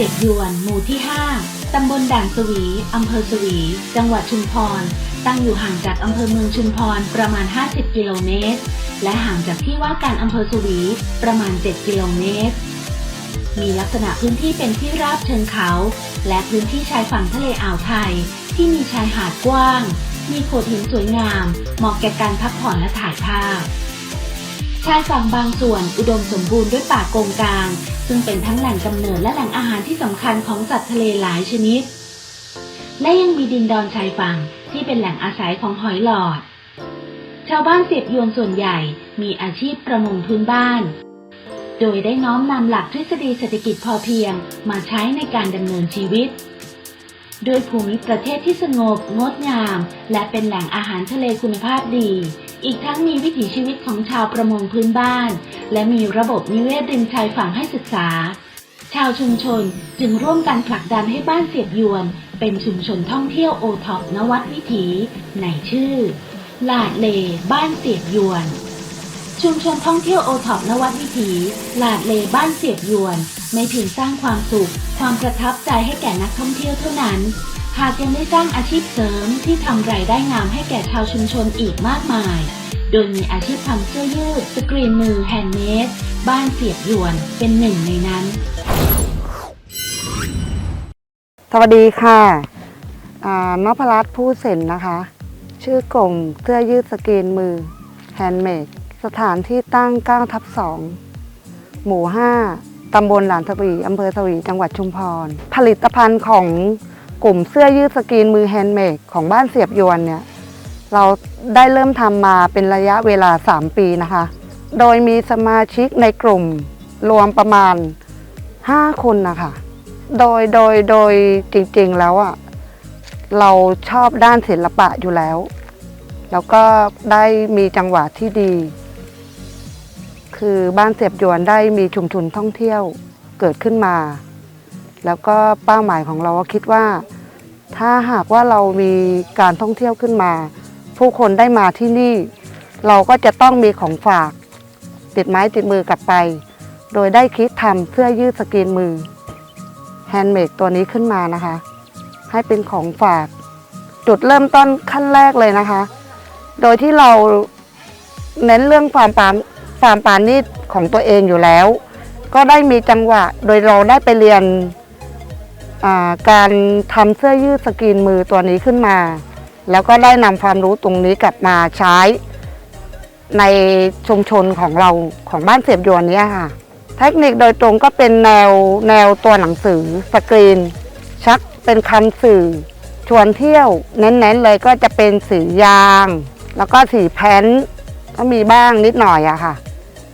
เสียบยวนหมู่ที่ 5 ตำบลด่านสวี อำเภอสวี จังหวัดชุมพร ตั้งอยู่ห่างจากอำเภอเมืองชุมพรประมาณ 50 กิโลเมตร และห่างจากที่ว่าการอำเภอสวีประมาณ 7 กิโลเมตร มีลักษณะพื้นที่เป็นที่ราบเชิงเขา และพื้นที่ชายฝั่งทะเลอ่าวไทย ที่มีชายหาดกว้าง มีโขดหินสวยงาม เหมาะแก่การพักผ่อนและถ่ายภาพชายฝั่งบางส่วนอุดมสมบูรณ์ด้วยป่าโกงกลาง ซึ่งเป็นทั้งแหล่งกำเนิดและแหล่งอาหารที่สำคัญของสัตว์ทะเลหลายชนิด และยังมีดินดอนชายฝั่งที่เป็นแหล่งอาศัยของหอยหลอด ชาวบ้านเสียบยวนส่วนใหญ่มีอาชีพประมงพื้นบ้าน โดยได้น้อมนำหลักทฤษฎีเศรษฐกิจพอเพียงมาใช้ในการดำเนินชีวิต โดยภูมิประเทศที่สงบงดงาม และเป็นแหล่งอาหารทะเลคุณภาพดี อีกทั้งมีวิถีชีวิตของชาวประมงพื้นบ้าน และมีระบบนิเวศริมชายฝั่งให้ศึกษา ชาวชุมชนจึงร่วมกันผลักดันให้บ้านเสียบยวน เป็นชุมชนท่องเที่ยวโอท็อปนวัดวิถี ในชื่อ ลาดเล บ้านเสียบยวน ชุมชนท่องเที่ยวโอท็อปนวัดวิถี ลาดเลบ้านเสียบยวน ไม่เพียงสร้างความสุข ความประทับใจให้แก่นักท่องเที่ยวเท่านั้น หากยังได้สร้างอาชีพเสริมที่ทำรายได้งามให้แก่ชาวชุมชนอีกมากมาย โดยมีอาชีพทำเสื้อยืด สกรีนมือแฮนด์เมดบ้านเสียบยวนเป็นหนึ่งในนั้น สวัสดีค่ะนพรัตน์ผู้เซ็นนะคะ ชื่อกลมเสื้อยืดสกรีนมือแฮนด์เมดสถานที่ตั้ง9ทับ2หมู่ 5ตำบลหลานสวีอำเภอสวีจังหวัดชุมพร ผลิตภัณฑ์ของ กลุ่มเสื้อยืดสกรีนมือแฮนด์เมดของบ้านเสียบยวนเนี่ยเราได้เริ่มทำมาเป็นระยะเวลา 3 ปีนะคะ โดยมีสมาชิกในกลุ่มรวมประมาณ 5 คนนะคะ โดยโดยโดยจริงๆแล้วอะเราชอบด้านศิลปะอยู่แล้ว แล้วก็ได้มีจังหวะที่ดี คือบ้านเสียบยวนได้มีชุมชนท่องเที่ยวเกิดขึ้นมา แล้วก็เป้าหมายของเราก็คิดว่า ถ้าหากว่าเรามีการท่องเที่ยวขึ้นมา ผู้คนได้มาที่นี่ เราก็จะต้องมีของฝาก ติดไม้ติดมือกลับไป โดยได้คิดทำเสื้อยืดสกรีนมือแฮนด์เมดตัวนี้ขึ้นมานะคะ ให้เป็นของฝาก จุดเริ่มต้นขั้นแรกเลยนะคะ โดยที่เราเน้นเรื่องความปานความปานนีตของตัวเองอยู่แล้ว ก็ได้มีจังหวะโดยเราได้ไปเรียน การทำเสื้อยืดสกรีนมือตัวนี้ขึ้นมา แล้วก็ได้นำความรู้ตรงนี้กลับมาใช้ ในชุมชนของเราของบ้านเสียบยวนนี้ค่ะ เทคนิคโดยตรงก็เป็นแนวแนวตัวหนังสือสกรีน ชักเป็นคำสื่อ ชวนเที่ยวเน้นๆเลยก็จะเป็นสียาง แล้วก็สีแพนก็มีบ้างนิดหน่อยอะค่ะ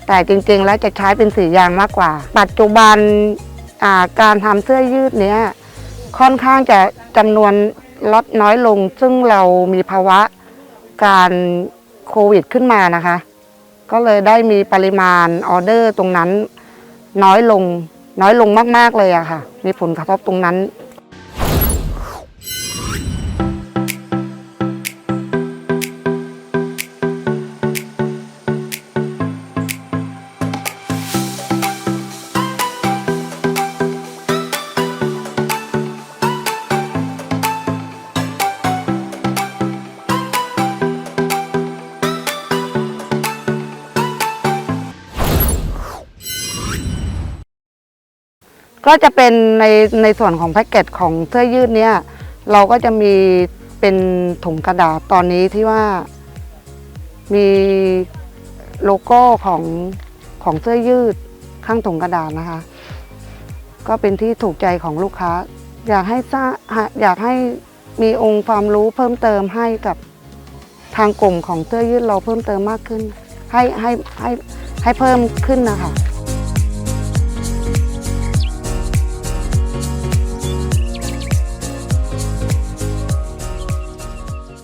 แต่จริงๆแล้วจะใช้เป็นสียางมากกว่า ปัจจุบัน การทำเสื้อยืดเนี้ยค่อนข้างจะจำนวนลดน้อยลง ซึ่งเรามีภาวะการโควิดขึ้นมานะคะ ก็เลยได้มีปริมาณออเดอร์ตรงนั้นน้อยลงน้อยลงมาก ๆ เลยอะค่ะ มีผลกระทบตรงนั้น ก็จะเป็นในในส่วนของแพ็กเกจของเสื้อยืดเนี่ยเราก็จะมีเป็นถุงกระดาษตอนนี้ที่ว่ามีโลโก้ของของเสื้อยืดข้างถุงกระดาษนะคะ ก็เป็นที่ถูกใจของลูกค้า อยากให้ทราบอยากให้มีองค์ความรู้เพิ่มเติมให้กับทางกลุ่มของเสื้อยืดเราเพิ่มเติมมากขึ้น ให้ให้ให้ให้เพิ่มขึ้นนะคะ